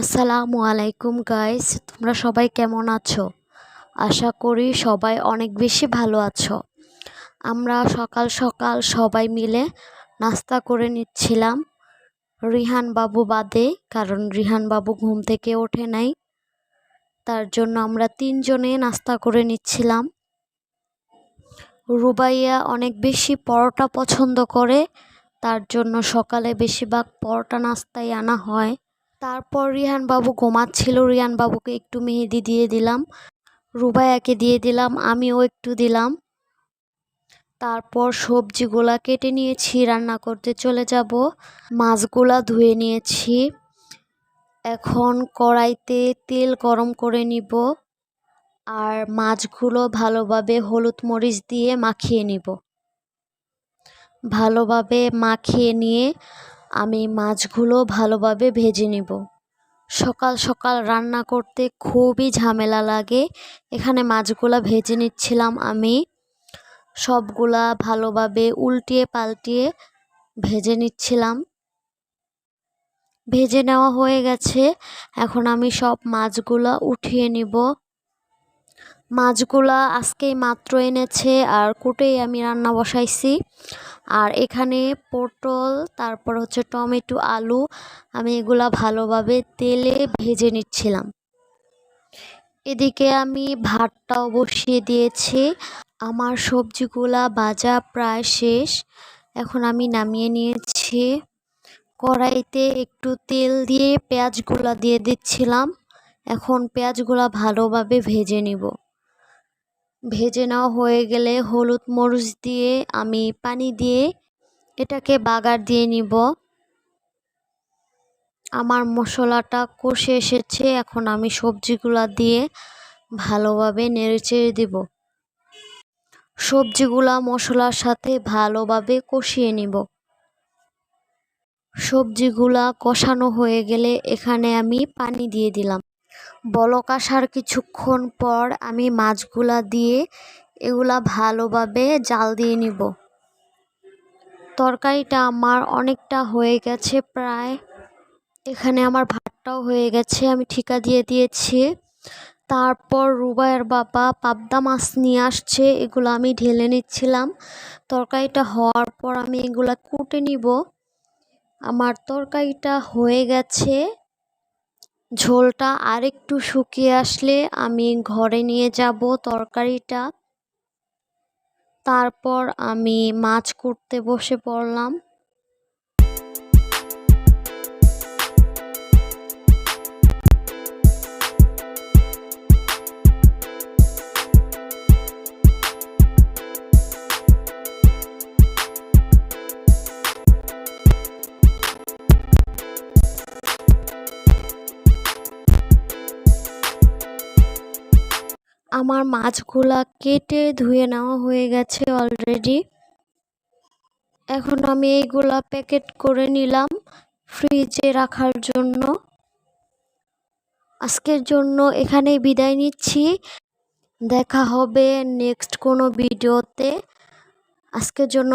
আসসালামু আলাইকুম গাইস তোমরা সবাই কেমন আছো? আশা করি সবাই অনেক বেশি ভালো আছো। আমরা সকাল সকাল সবাই মিলে নাস্তা করে নিচ্ছিলাম। রিহান বাবু বাদে, কারণ রিহান বাবু ঘুম থেকে ওঠে নাই। তার জন্য আমরা তিনজনে নাস্তা করে নিচ্ছিলাম। রুবাইয়া অনেক বেশি পরোটা পছন্দ করে, তার জন্য সকালে বেশিরভাগ পরোটা নাস্তাই আনা হয়। তারপর রিহান বাবু ঘুমাচ্ছিল রিহান বাবুকে একটু মেহেদি দিয়ে দিলাম রুবাইয়াকে দিয়ে দিলাম, আমিও একটু দিলাম। তারপর সবজিগুলা কেটে নিয়েছি, রান্না করতে চলে যাব। মাছগুলা ধুয়ে নিয়েছি। এখন কড়াইতে তেল গরম করে নিব আর মাছগুলো ভালোভাবে হলুদ মরিচ দিয়ে মাখিয়ে নিব। ভালোভাবে মাখিয়ে নিয়ে আমি মাছগুলো ভালোভাবে ভেজে নিব। সকাল সকাল রান্না করতে খুবই ঝামেলা লাগে। এখানে মাছগুলা ভেজে নিচ্ছিলাম আমি। সবগুলা ভালোভাবে উল্টিয়ে পাল্টিয়ে ভেজে নিচ্ছিলাম। ভেজে নেওয়া হয়ে গেছে। এখন আমি সব মাছগুলা উঠিয়ে নিব। মাছগুলা আজকেই মাত্র এনেছে আর কুটেই আমি রান্না বসাইছি। আর এখানে পটল, তারপর হচ্ছে টমেটো, আলু, আমি এগুলা ভালোভাবে তেলে ভেজে নিচ্ছিলাম। এদিকে আমি ভাতটাও বসিয়ে দিয়েছি। আমার সবজিগুলা ভাজা প্রায় শেষ। এখন আমি নামিয়ে নিয়েছি। কড়াইতে একটু তেল দিয়ে পেঁয়াজগুলা দিয়ে দিচ্ছিলাম। এখন পেঁয়াজগুলা ভালোভাবে ভেজে নিব। ভেজে নেওয়া হয়ে গেলে হলুদ মরিচ দিয়ে আমি পানি দিয়ে এটাকে বাগার দিয়ে নিব। আমার মশলাটা কষে এসেছে, এখন আমি সবজিগুলা দিয়ে ভালোভাবে নেড়েচেড়ে দিব। সবজিগুলা মশলার সাথে ভালোভাবে কষিয়ে নিব। সবজিগুলা কষানো হয়ে গেলে এখানে আমি পানি দিয়ে দিলাম। বলক আসার কিছুক্ষণ পর আমি মাছগুলা দিয়ে এগুলা ভালোভাবে জাল দিয়ে নিব। তরকারিটা আমার অনেকটা হয়ে গেছে প্রায়। এখানে আমার ভাতটাও হয়ে গেছে, আমি ঠিকা দিয়ে দিয়েছি। তারপর রুবায়ের বাবা পাবদা মাছ নিয়ে আসছে, এগুলো আমি ঢেলে নিচ্ছিলাম। তরকারিটা হওয়ার পর আমি এগুলা কুটে নিব। আমার তরকারিটা হয়ে গেছে। ঝোলটা আরেকটু শুকিয়ে আসলে আমি ঘরে নিয়ে যাব তরকারিটা। তারপর আমি মাছ করতে বসে পড়লাম। আমার মাছগুলা কেটে ধুয়ে নেওয়া হয়ে গেছে অলরেডি এখন আমি এইগুলা প্যাকেট করে নিলাম ফ্রিজে রাখার জন্য। আজকের জন্য এখানেই বিদায় নিচ্ছি। দেখা হবে নেক্সট কোনো ভিডিওতে। আজকের জন্য